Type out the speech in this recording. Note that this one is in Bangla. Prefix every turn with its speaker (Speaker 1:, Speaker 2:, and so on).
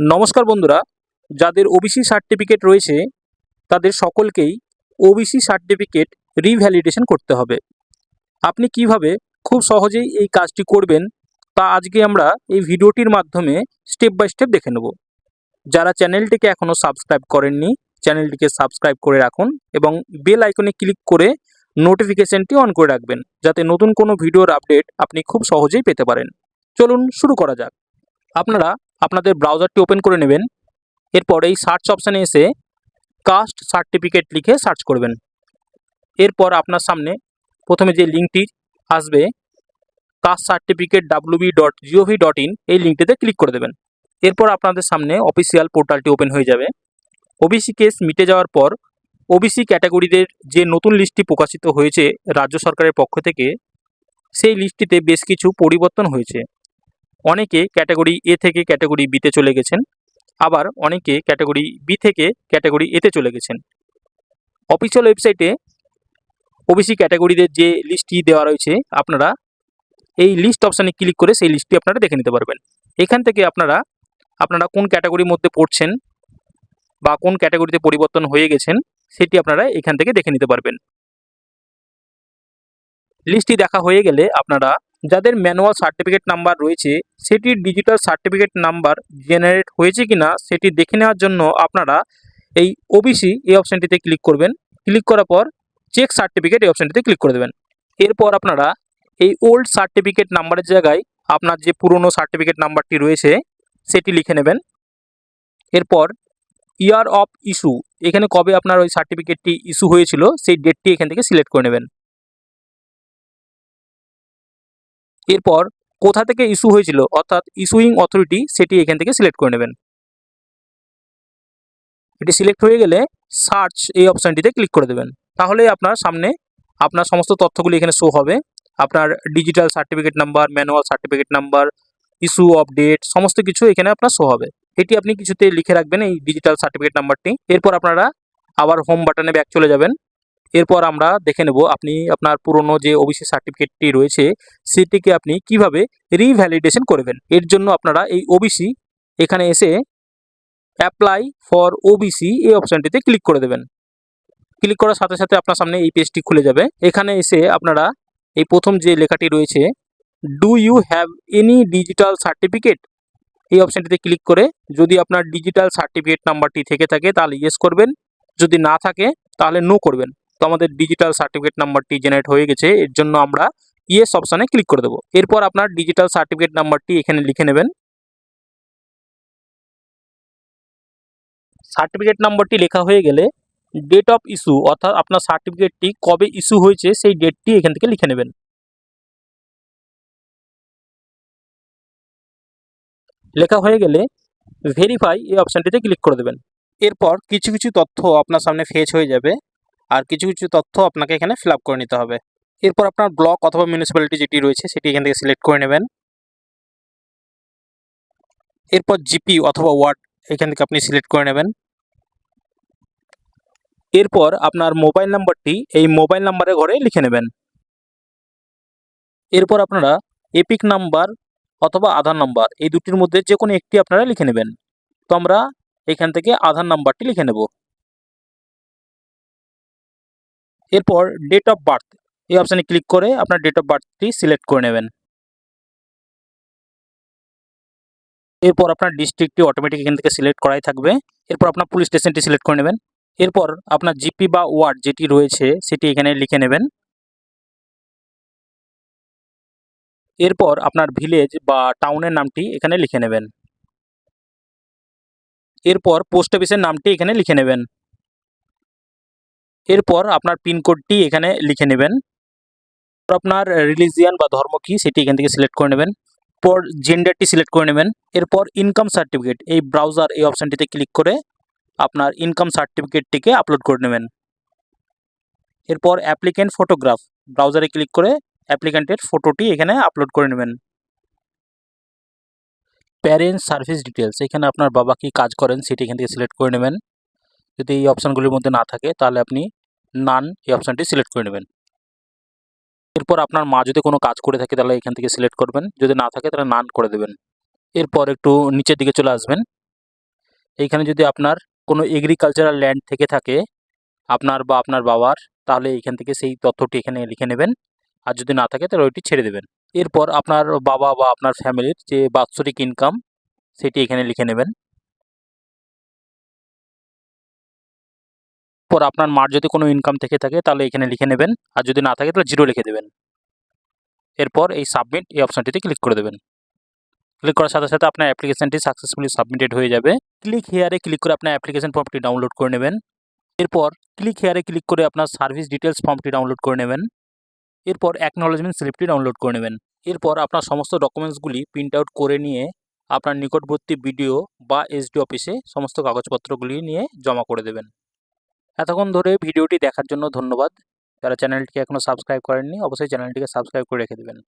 Speaker 1: নমস্কার বন্ধুরা, যাদের ওবিসি সার্টিফিকেট রয়েছে, তাদের সকলকেই ওবিসি সার্টিফিকেট রিভ্যালিডেশন করতে হবে। আপনি কীভাবে খুব সহজেই এই কাজটি করবেন, তা আজকে আমরা এই ভিডিওটির মাধ্যমে স্টেপ বাই স্টেপ দেখে নেব। যারা চ্যানেলটিকে এখনও সাবস্ক্রাইব করেননি, চ্যানেলটিকে সাবস্ক্রাইব করে রাখুন এবং বেল আইকনে ক্লিক করে নোটিফিকেশনটি অন করে রাখবেন, যাতে নতুন কোনো ভিডিওর আপডেট আপনি খুব সহজেই পেতে পারেন। চলুন শুরু করা যাক। আপনারা আপনাদের ব্রাউজারটি ওপেন করে নেবেন। এরপর এই সার্চ অপশানে এসে কাস্ট সার্টিফিকেট লিখে সার্চ করবেন। এরপর আপনার সামনে প্রথমে যে লিঙ্কটি আসবে caste certificate WB dot GOV dot in এই লিঙ্কটিতে ক্লিক করে দেবেন। এরপর আপনাদের সামনে অফিসিয়াল পোর্টালটি ওপেন হয়ে যাবে। ওবিসি কেস মিটে যাওয়ার পর ওবিসি ক্যাটাগরিদের যে নতুন লিস্টটি প্রকাশিত হয়েছে রাজ্য সরকারের পক্ষ থেকে, সেই লিস্টটিতে বেশ কিছু পরিবর্তন হয়েছে। অনেকে ক্যাটাগরি এ থেকে ক্যাটাগরি বিতে চলে গেছেন, আবার অনেকে ক্যাটাগরি বি থেকে ক্যাটাগরি এতে চলে গেছেন। অফিসিয়াল ওয়েবসাইটে ওবিসি ক্যাটাগরিদের যে লিস্টটি দেওয়া রয়েছে, আপনারা এই লিস্ট অপশানে ক্লিক করে সেই লিস্টটি আপনারা দেখে নিতে পারবেন। এখান থেকে আপনারা আপনারা কোন ক্যাটাগরির মধ্যে পড়ছেন বা কোন ক্যাটাগরিতে পরিবর্তন হয়ে গেছেন, সেটি আপনারা এখান থেকে দেখে নিতে পারবেন। লিস্টটি দেখা হয়ে গেলে আপনারা যাদের ম্যানুয়াল সার্টিফিকেট নাম্বার রয়েছে, সেটির ডিজিটাল সার্টিফিকেট নাম্বার জেনারেট হয়েছে কিনা সেটি দেখে নেওয়ার জন্য আপনারা এই ওবিসি এই অপশানটিতে ক্লিক করবেন। ক্লিক করার পর চেক সার্টিফিকেট এই অপশানটিতে ক্লিক করে দেবেন। এরপর আপনারা এই ওল্ড সার্টিফিকেট নাম্বারের জায়গায় আপনার যে পুরনো সার্টিফিকেট নাম্বারটি রয়েছে, সেটি লিখে নেবেন। এরপর ইয়ার অফ ইস্যু এখানে কবে আপনার ওই সার্টিফিকেটটি ইস্যু হয়েছিল, সেই ডেটটি এখান থেকে সিলেক্ট করে নেবেন। এরপর কোথা থেকে ইস্যু হয়েছিল, অর্থাৎ ইস্যুইং অথরিটি সেটি এখান থেকে সিলেক্ট করে নেবেন। এটি সিলেক্ট হয়ে গেলে সার্চ এই অপশানটিতে ক্লিক করে দেবেন। তাহলে আপনার সামনে আপনার সমস্ত তথ্যগুলি এখানে শো হবে। আপনার digital certificate number manual certificate number issue of date সমস্ত কিছু এখানে আপনার শো হবে। এটি আপনি কিছুতে লিখে রাখবেন এই ডিজিটাল সার্টিফিকেট নাম্বারটি এরপর আপনারা আবার হোম বাটনে ব্যাক চলে যাবেন। এরপর আমরা দেখে নেব আপনি আপনার পুরনো যে ওবিসি সার্টিফিকেটটি রয়েছে, সেটিকে আপনি কীভাবে রিভ্যালিডেশন করবেন। এর জন্য আপনারা এই ওবিসি এখানে এসে অ্যাপ্লাই ফর ওবিসি এই অপশানটিতে ক্লিক করে দেবেন। ক্লিক করার সাথে সাথে আপনার সামনে এই পেজটি খুলে যাবে। এখানে এসে আপনারা এই প্রথম যে লেখাটি রয়েছে do you have any digital certificate এই অপশানটিতে ক্লিক করে যদি আপনার ডিজিটাল সার্টিফিকেট নাম্বারটি থেকে থাকে, তাহলে ইয়েস করবেন। যদি না থাকে, তাহলে নো করবেন। তো আমাদের ডিজিটাল সার্টিফিকেট নাম্বারটি জেনারেট হয়ে গেছে, এর জন্য আমরা ইয়েস অপশানে ক্লিক করে দেবো। এরপর আপনার ডিজিটাল সার্টিফিকেট নাম্বারটি এখানে লিখে নেবেন। সার্টিফিকেট নাম্বারটি লেখা হয়ে গেলে ডেট অফ ইস্যু অর্থাৎ আপনার সার্টিফিকেটটি কবে ইস্যু হয়েছে, সেই ডেটটি এখান থেকে লিখে নেবেন। লেখা হয়ে গেলে ভেরিফাই এই অপশানটিতে ক্লিক করে দেবেন। এরপর কিছু কিছু তথ্য আপনার সামনে ফেচ হয়ে যাবে। আর কিছু কিছু তথ্য আপনাকে এখানে ফিল করে নিতে হবে। এরপর আপনার ব্লক অথবা মিউনিসিপ্যালিটি যেটি রয়েছে, সেটি এখান থেকে সিলেক্ট করে নেবেন। এরপর জিপি অথবা ওয়ার্ড এখান থেকে আপনি সিলেক্ট করে নেবেন। এরপর আপনার মোবাইল নাম্বারটি এই মোবাইল নাম্বারের ঘরে লিখে নেবেন। এরপর আপনারা এপিক নাম্বার অথবা আধার নাম্বার এই দুটির মধ্যে যে কোনো একটি আপনারা লিখে নেবেন। তো আমরা এখান থেকে আধার নাম্বারটি লিখে নেব। এরপর ডেট অফ বার্থ এই অপশানে ক্লিক করে আপনার ডেট অফ বার্থটি সিলেক্ট করে নেবেন। এরপর আপনার ডিস্ট্রিক্টটি অটোমেটিক এখান থেকে সিলেক্ট করাই থাকবে। এরপর আপনার পুলিশ স্টেশনটি সিলেক্ট করে নেবেন। এরপর আপনার জিপি বা ওয়ার্ড যেটি রয়েছে সেটি এখানে লিখে নেবেন। এরপর আপনার ভিলেজ বা টাউনের নামটি এখানে লিখে নেবেন। এরপর পোস্ট অফিসের নামটি এখানে লিখে নেবেন। এরপর আপনার পিনকোডটি এখানে লিখে নেবেন। আপনার রিলিজিয়ান বা ধর্ম কি সেটি এখান থেকে সিলেক্ট করে নেবেন। পর জেন্ডারটি সিলেক্ট করে নেবেন। এরপর ইনকাম সার্টিফিকেট এই ব্রাউজার এই অপশানটিতে ক্লিক করে আপনার ইনকাম সার্টিফিকেটটিকে আপলোড করে নেবেন। এরপর অ্যাপ্লিক্যান্ট ফটোগ্রাফ ব্রাউজারে ক্লিক করে অ্যাপ্লিক্যান্টের ফটোটি এখানে আপলোড করে নেবেন। প্যারেন্টস সার্ভিস ডিটেলস এখানে আপনার বাবা কি কাজ করেন সেটি এখান থেকে সিলেক্ট করে নেবেন। যদি এই অপশানগুলির মধ্যে না থাকে, তাহলে আপনি নান এই অপশানটি সিলেক্ট করে নেবেন। এরপর আপনার মা যদি কোনো কাজ করে থাকে, তাহলে এখান থেকে সিলেক্ট করবেন। যদি না থাকে, তাহলে নান করে দেবেন। এরপর একটু নিচের দিকে চলে আসবেন। এইখানে যদি আপনার কোনো এগ্রিকালচারাল ল্যান্ড থেকে থাকে, আপনার বা আপনার বাবার, তাহলে এইখান থেকে সেই তথ্যটি এখানে লিখে নেবেন। আর যদি না থাকে, তাহলে ওইটি ছেড়ে দেবেন। এরপর আপনার বাবা বা আপনার ফ্যামিলির যে বাৎসরিক ইনকাম সেটি এখানে লিখে নেবেন। পর আপনার মার যদি কোনো ইনকাম থেকে থাকে, তাহলে এখানে লিখে নেবেন। আর যদি না থাকে, তাহলে জিরো লিখে দেবেন। এরপর এই সাবমিট এই অপশানটিতে ক্লিক করে দেবেন। ক্লিক করার সাথে সাথে আপনার অ্যাপ্লিকেশনটি সাকসেসফুলি সাবমিটেড হয়ে যাবে। ক্লিক হেয়ারে ক্লিক করে আপনার অ্যাপ্লিকেশন ফর্মটি ডাউনলোড করে নেবেন। এরপর ক্লিক হেয়ারে ক্লিক করে আপনার সার্ভিস ডিটেলস ফর্মটি ডাউনলোড করে নেবেন। এরপর অ্যাকনোলজমেন্ট স্লিপটি ডাউনলোড করে নেবেন। এরপর আপনার সমস্ত ডকুমেন্টসগুলি প্রিন্ট আউট করে নিয়ে আপনার নিকটবর্তী বিডিও বা এসডি অফিসে সমস্ত কাগজপত্রগুলি নিয়ে জমা করে দেবেন। এতক্ষণ ধরে ভিডিওটি দেখার জন্য ধন্যবাদ। যারা চ্যানেলটিকে এখনও সাবস্ক্রাইব করেননি, অবশ্যই চ্যানেলটিকে সাবস্ক্রাইব করে রেখে দেবেন।